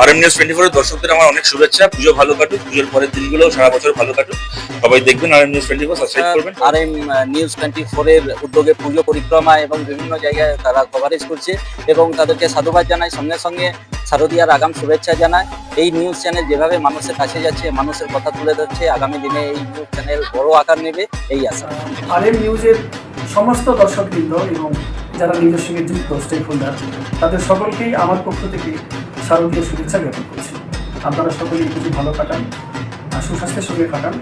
আর M news twenty ফোরের দর্শকদের আমার অনেক শুভেচ্ছা। পুজো ভালো কাটুক পুজোর পরের দিনগুলো সারা বছর ভালো কাটুক। সবাই দেখবেন R M news twenty four subscribe করবেন। আর এম নিউজ টোয়েন্টি ফোরের উদ্যোগে পুজো পরিক্রমা এবং বিভিন্ন জায়গায় তারা কভারেজ করছে এবং তাদেরকে সাধুবাদ জানায় সঙ্গে সঙ্গে শারদীয়ার আগাম শুভেচ্ছা জানায় এই নিউজ চ্যানেল যেভাবে মানুষের কাছে যাচ্ছে মানুষের কথা তুলে ধরছে আগামী দিনে এই নিউজ চ্যানেল বড় আকার নেবে এই আশা। আর এম নিউজের সমস্ত দর্শকবৃন্দ এবং যারা নিজের সঙ্গে যুক্ত স্টেক হোল্ডার তাদের সকলকেই আমার পক্ষ থেকে শারদীয় শুভেচ্ছা জ্ঞাপন করছি। আপনারা সকলেই কিছু ভালো কাটান আর সুস্বাস্থ্যের সঙ্গে কাটান,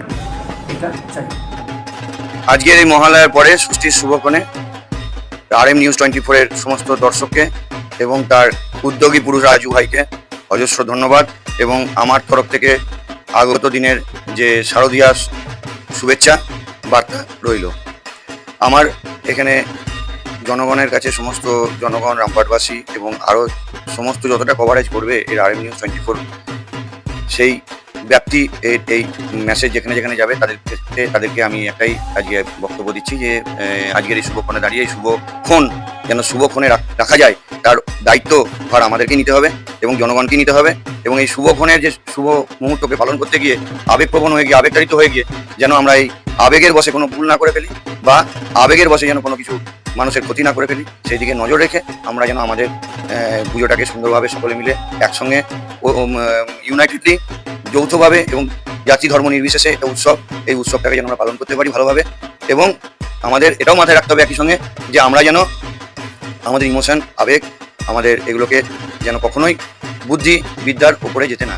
এটা চাই। আজকের এই মহালয়ার পরে ষষ্ঠীর শুভক্ষণে আর এম নিউজ টোয়েন্টি ফোরের সমস্ত দর্শককে এবং তার উদ্যোগী পুরুষ রাজু ভাইকে অজস্র ধন্যবাদ এবং আমার তরফ থেকে আগত দিনের যে শারদীয়া শুভেচ্ছা বার্তা রইল। আমার এখানে জনগণের কাছে সমস্ত জনগণ রামপাটবাসী এবং আরও সমস্ত যতটা কভারেজ করবে এর R M news twenty four সেই ব্যাপ্তি এই মেসেজ যেখানে যেখানে যাবে তাদের ক্ষেত্রে তাদেরকে আমি একটাই আজকে বক্তব্য দিচ্ছি যে আজকের এই শুভক্ষণে দাঁড়িয়ে এই শুভক্ষণ যেন শুভক্ষণে রাখ- যায়, তার দায়িত্ব ভার আমাদেরকে নিতে হবে এবং জনগণকে নিতে হবে এবং এই শুভক্ষণের যে শুভ মুহূর্তকে পালন করতে গিয়ে, আবেগপ্রবণ হয়ে গিয়ে আবেগতাড়িত হয়ে গিয়ে যেন আমরা এই আবেগের বসে কোনো ভুল না করে ফেলি বা আবেগের বসে যেন কোনো কিছু মানুষের ক্ষতি না করে ফেলি সেই দিকে নজর রেখে আমরা যেন আমাদের পুজোটাকে সুন্দরভাবে সকলে মিলে একসঙ্গে ইউনাইটেডলি যৌথভাবে এবং জাতি ধর্ম নির্বিশেষে একটা উৎসব, এই উৎসবটাকে যেন আমরা পালন করতে পারি ভালোভাবে এবং আমাদের এটাও মাথায় রাখতে হবে একই সঙ্গে যে আমরা যেন আমাদের ইমোশন, আবেগ, আমাদের এগুলোকে যেন কখনোই বুদ্ধি বিদ্যার উপরে যেতে না।